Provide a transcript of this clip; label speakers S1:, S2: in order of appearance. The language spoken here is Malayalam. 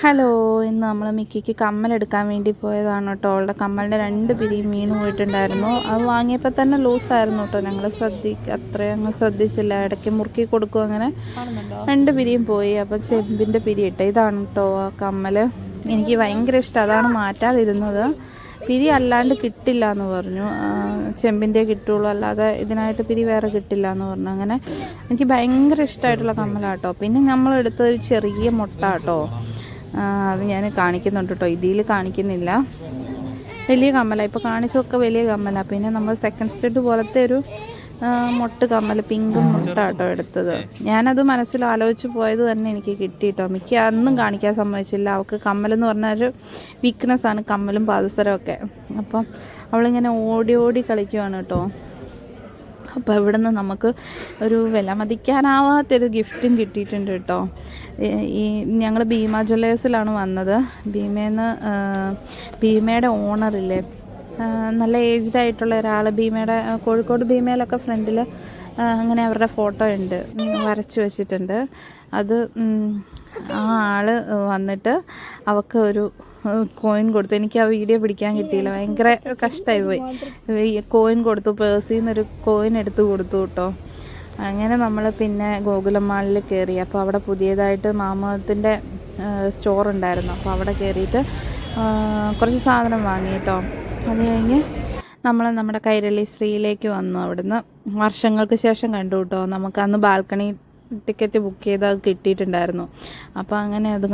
S1: ഹലോ ഇന്ന് നമ്മൾ മിക്കിക്ക് കമ്മലെടുക്കാൻ വേണ്ടി പോയതാണ് കേട്ടോ. അവളുടെ കമ്മലിന്റെ രണ്ട് പിരിയും വീണ് പോയിട്ടുണ്ടായിരുന്നു. അത് വാങ്ങിയപ്പോൾ തന്നെ ലൂസായിരുന്നു കേട്ടോ. ഞങ്ങൾ ശ്രദ്ധി അത്രയും അങ്ങ് ശ്രദ്ധിച്ചില്ല. ഇടയ്ക്ക് മുറുക്കി കൊടുക്കും അങ്ങനെ. രണ്ട് പിരിയും പോയി. അപ്പം ചെമ്പിന്റെ പിരി ഇട്ട. ഇതാണ് കേട്ടോ ആ കമ്മൽ എനിക്ക് ഭയങ്കര ഇഷ്ടം. അതാണ് മാറ്റാതിരുന്നത്. പിരി അല്ലാണ്ട് കിട്ടില്ല എന്ന് പറഞ്ഞു ചെമ്പിന്റെ കിട്ടുള്ളൂ. അല്ലാതെ ഇതിനായിട്ട് പിരി വേറെ കിട്ടില്ല എന്ന് പറഞ്ഞു. അങ്ങനെ എനിക്ക് ഭയങ്കര ഇഷ്ടമായിട്ടുള്ള കമ്മലാട്ടോ പിന്നെ നമ്മൾ എടുത്തൊരു ചെറിയ മുട്ട കേട്ടോ. അത് ഞാൻ കാണിക്കുന്നുണ്ട് കേട്ടോ ഇതിൽ കാണിക്കുന്നില്ല. വലിയ കമ്മല. ഇപ്പോൾ കാണിച്ചൊക്കെ വലിയ കമ്മല. പിന്നെ നമ്മൾ സെക്കൻഡ് സ്റ്റെഡ് പോലത്തെ ഒരു മുട്ട് കമ്മൽ പിങ്ക് മുട്ട കേട്ടോ എടുത്തത്. ഞാനത് മനസ്സിൽ ആലോചിച്ച് പോയത് തന്നെ എനിക്ക് കിട്ടി കേട്ടോ മിക്ക അന്നും കാണിക്കാൻ സമ്മതിച്ചില്ല. അവൾക്ക് കമ്മലെന്ന് പറഞ്ഞ ഒരു വീക്ക്നെസ്സാണ് കമ്മലും പാദസരമൊക്കെ അപ്പം അവളിങ്ങനെ ഓടി ഓടി കളിക്കുവാണ് കേട്ടോ അപ്പോൾ ഇവിടെ നിന്ന് നമുക്ക് ഒരു വില മതിക്കാനാവാത്തൊരു ഗിഫ്റ്റും കിട്ടിയിട്ടുണ്ട് കേട്ടോ. ഈ- ഞങ്ങൾ ഭീമ ജ്വല്ലേഴ്സിലാണ് വന്നത്. ഭീമേന്ന് ഭീമയുടെ ഓണറില്ലേ നല്ല ഏജ്ഡ് ആയിട്ടുള്ള ഒരാൾ ഭീമയുടെ കോഴിക്കോട് ഭീമയിലൊക്കെ ഫ്രണ്ടിൽ അങ്ങനെ അവരുടെ ഫോട്ടോ ഉണ്ട്. വരച്ചു വെച്ചിട്ടുണ്ട്. അത് ആ ആൾ വന്നിട്ട് അവൾക്ക് ഒരു കോയിൻ കൊടുത്തു. എനിക്ക് ആ വീഡിയോ പിടിക്കാൻ കിട്ടിയില്ല. ഭയങ്കര കഷ്ടമായി പോയി. കോയിൻ കൊടുത്തു. പേഴ്സിൽ നിന്നൊരു കോയിൻ എടുത്ത് കൊടുത്തു കേട്ടോ അങ്ങനെ നമ്മൾ പിന്നെ ഗോകുലം മാളിൽ കയറി അപ്പോൾ അവിടെ പുതിയതായിട്ട് മാമത്തിന്റെ സ്റ്റോർ ഉണ്ടായിരുന്നു. അപ്പോൾ അവിടെ കയറിയിട്ട് കുറച്ച് സാധനം വാങ്ങി കേട്ടോ അത് കഴിഞ്ഞ് നമ്മൾ നമ്മുടെ കൈരളി ശ്രീയിലേക്ക് വന്നു. അവിടുന്ന് വർഷങ്ങൾക്ക് ശേഷം കണ്ടു കേട്ടോ നമുക്ക് അന്ന് ബാൽക്കണി ടിക്കറ്റ് ബുക്ക് ചെയ്ത് അത് കിട്ടിയിട്ടുണ്ടായിരുന്നു. അപ്പോൾ അങ്ങനെ അത്